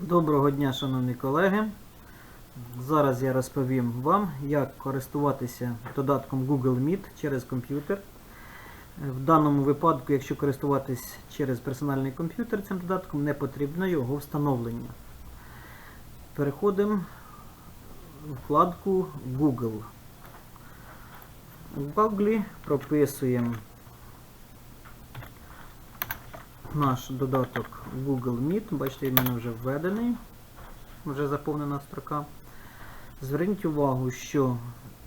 Доброго дня, шановні колеги. Зараз я розповім вам, як користуватися додатком Google Meet через комп'ютер. В даному випадку, якщо користуватись через персональний комп'ютер цим додатком, не потрібно його встановлення. Переходимо в вкладку Google. В Google прописуємо наш додаток Google Meet. Бачите, він в мене вже введений, вже заповнена строка. Зверніть увагу, що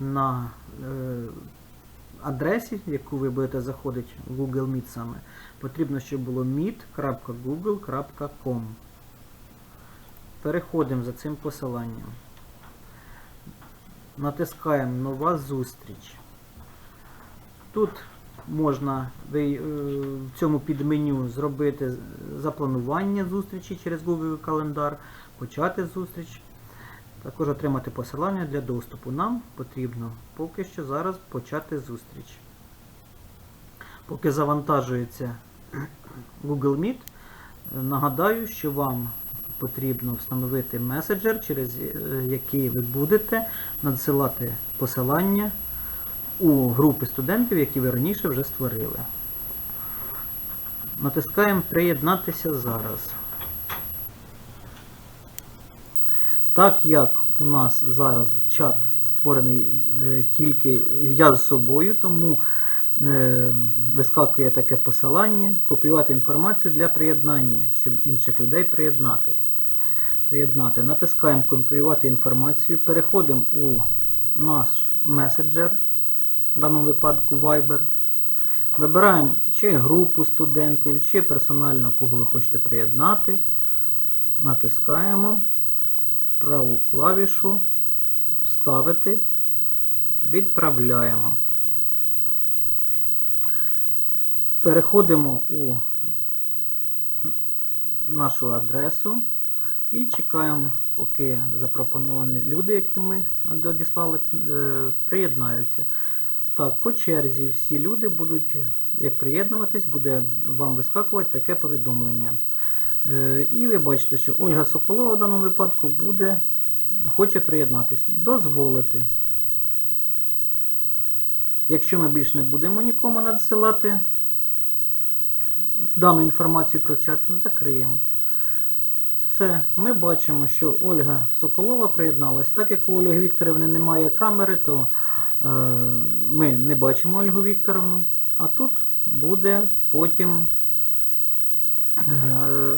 на е, адресі, яку ви будете заходити в Google Meet саме, потрібно, щоб було meet.google.com. Переходимо за цим посиланням. Натискаємо Нова зустріч. Тут можна е, в цьому підменю зробити запланування зустрічі через Google календар, почати зустріч, також отримати посилання для доступу. Нам потрібно поки що зараз почати зустріч. Поки завантажується Google Meet, нагадаю, що вам потрібно встановити меседжер, через е, який ви будете надсилати посилання у групи студентів, які ви раніше вже створили. Натискаємо Приєднатися зараз. Так як у нас зараз чат створений е, тільки я з собою, тому е, вискакує таке посилання, копіювати інформацію для приєднання, щоб інших людей приєднати. Приєднати. Натискаємо Копіювати інформацію, переходимо у наш меседжер, в даному випадку Viber. Вибираємо чи групу студентів, чи персонально кого ви хочете приєднати. Натискаємо праву клавішу, вставити, відправляємо. Переходимо у нашу адресу і чекаємо, поки запропоновані люди, які ми надіслали, е, приєднаються. Так, по черзі всі люди будуть, як приєднуватись, буде вам вискакувати таке повідомлення. Е, І ви бачите, що Ольга Соколова в даному випадку буде, хоче приєднатися. Дозволити. Якщо ми більше не будемо нікому надсилати дану інформацію про чат, закриємо. Все, ми бачимо, що Ольга Соколова приєдналась. Так як у Ольги Вікторівни немає камери, то ми не бачимо Ольгу Вікторовну, а тут буде потім е,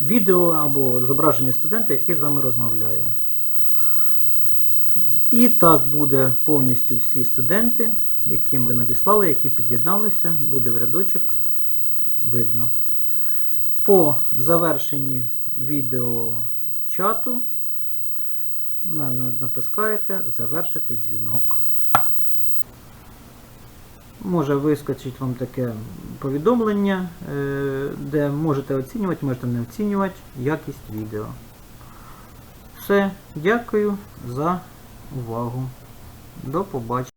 відео або зображення студента, який з вами розмовляє. І так буде повністю всі студенти, яким ви надіслали, які під'єдналися, буде в рядочок видно. По завершенні відео чату натискаєте Завершити дзвінок. Може вискочить вам таке повідомлення, е, де можете оцінювати, можете не оцінювати якість відео. Все, дякую за увагу. До побачення.